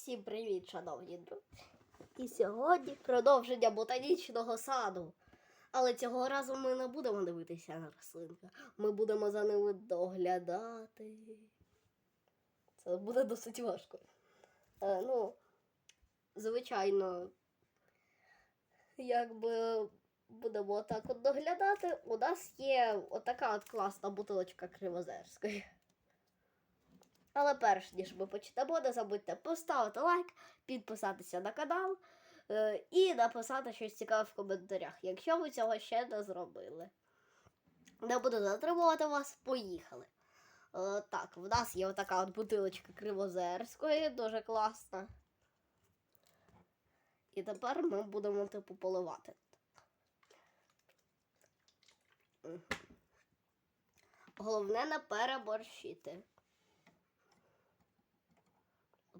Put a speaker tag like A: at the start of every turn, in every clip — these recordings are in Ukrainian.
A: Всім привіт, шановні друзі! І сьогодні продовження ботанічного саду. Але цього разу ми не будемо дивитися на рослинки. Ми будемо за ними доглядати. Це буде досить важко. Е, ну, звичайно, якби будемо так от доглядати, у нас є отака от класна бутилочка кривозерської. Але перш ніж ми почнемо, не забудьте поставити лайк, підписатися на канал е, і написати щось цікаве в коментарях, якщо ви цього ще не зробили. Не буду затримувати вас, поїхали. Е, так, в нас є отака от бутилочка кривозерської, дуже класна. І тепер ми будемо типу поливати. Головне не переборщити.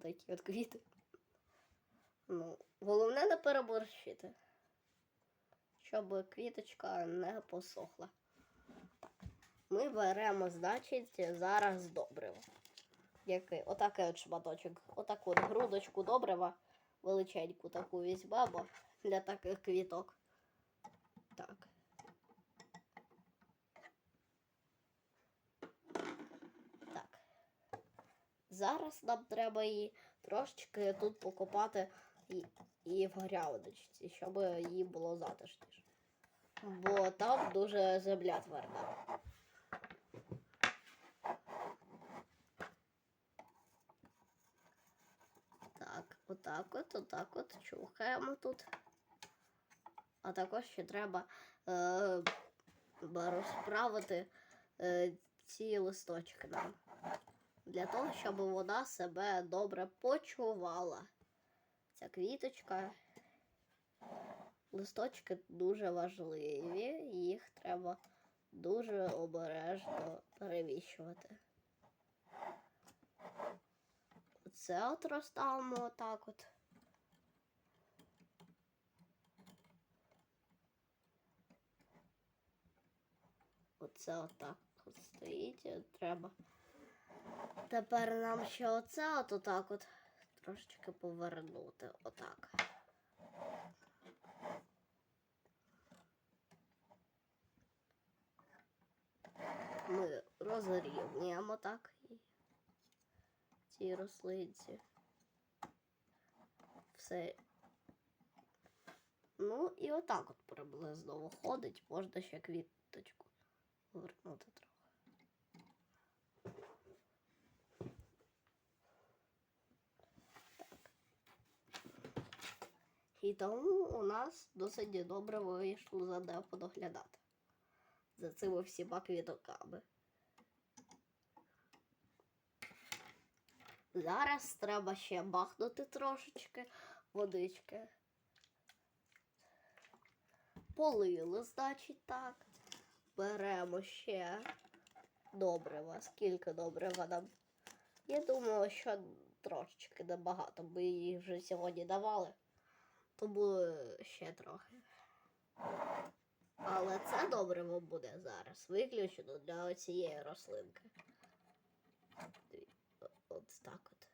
A: Отакі от квіти. Ну, головне не переборщити. Щоб квіточка не посохла. Так. Ми беремо, значить, зараз добриво. Який? Отакий от шматочок. Отаку от грудочку добрива. Величеньку таку візьмемо для таких квіток. Так. Зараз нам треба її трошечки тут покопати і, і в грядочці, щоб їй було затишніше. Бо там дуже земля тверда. Так, отак от, отак от чухаємо тут. А також ще треба е, розправити е, ці листочки нам для того, щоб вона себе добре почувала. Ця квіточка. Листочки дуже важливі, їх треба дуже обережно переміщувати. Оце от розставимо отак от. Оце отак от стоїть, треба. Тепер нам ще оце от отак от трошечки повернути. Отак. Ми розрівнюємо так ці рослинці. Все. Ну і отак от приблизно виходить. Можна ще квіточку повернути трохи. І тому у нас досить добре вийшло за де подоглядати. За цими всіма квітоками. Зараз треба ще бахнути трошечки водички. Полили, значить, так. Беремо ще добрива. Скільки добрива нам? Я думаю, що трошечки небагато, бо її вже сьогодні давали. Тому ще трохи. Але це добриво буде зараз виключено для цієї рослинки. От так от.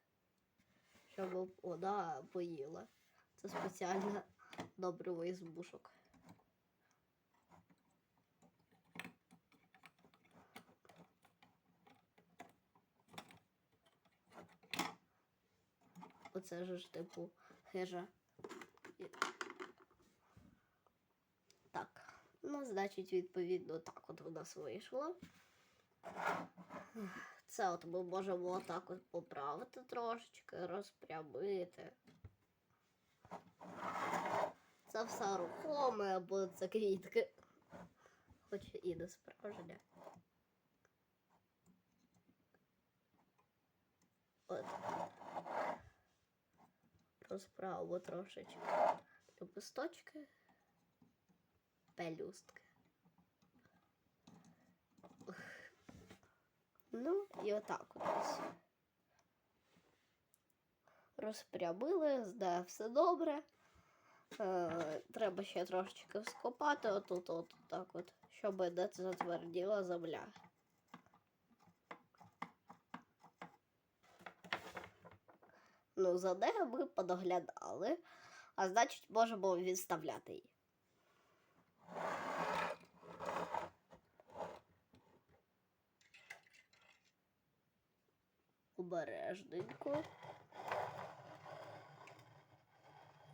A: Щоб вона поїла. Це спеціальне добриво із бушок. Оце ж типу хижа. Так, ну, значить, відповідно, так от у нас вийшло. Це от ми можемо отак от поправити трошечки, розпрямити. Це все рухоме, або це квітки. Хоч і не справжня. От. Розправимо трошечки лепесточки, пелюстки. Ну, і отак ось. Розпрямили, здає все добре. Е, треба ще трошечки скопати отут, от так от, щоб не затверділа земля. Ну, за нею ми подоглядали, а значить, можемо відставляти її. Обережненько.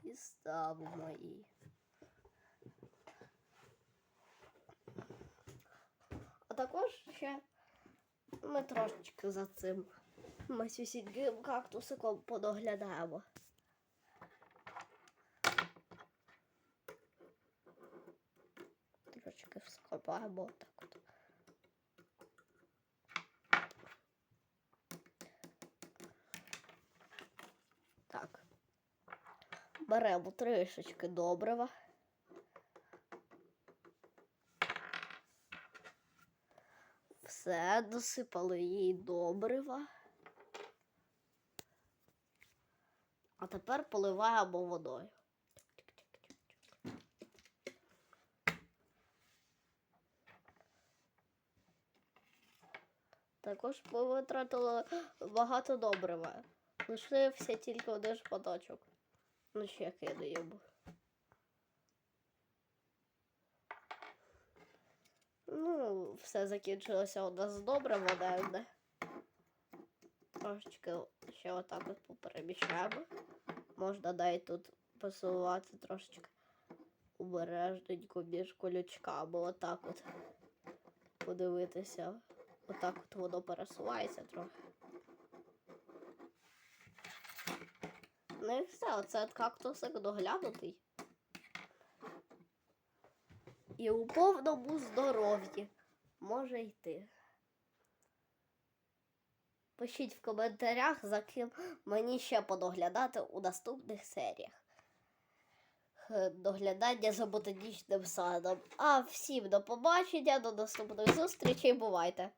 A: І ставимо її. А також ще ми трошечки за цим масюсіньким кактусиком подоглядаємо. Трошечки вскопаємо так от. Так. Беремо трішечки добрива. Все, досипали їй добрива. Тепер поливаємо водою. Також ми багато добрива. Лишився тільки один шматочок. Ну, ще кидаємо. Ну, все закінчилося у нас добре, вода. Трошечки ще отак от попереміщаємо. Можна навіть тут посувати трошечки обережненько між колючками. Отак от подивитися. Отак от воно пересувається трохи. Ну і все, оце кактусик доглянутий. І у повному здоров'ї може йти. Пишіть в коментарях, за ким мені ще подоглядати у наступних серіях. Доглядання за ботанічним садом. А всім до побачення, до наступних зустрічей, бувайте!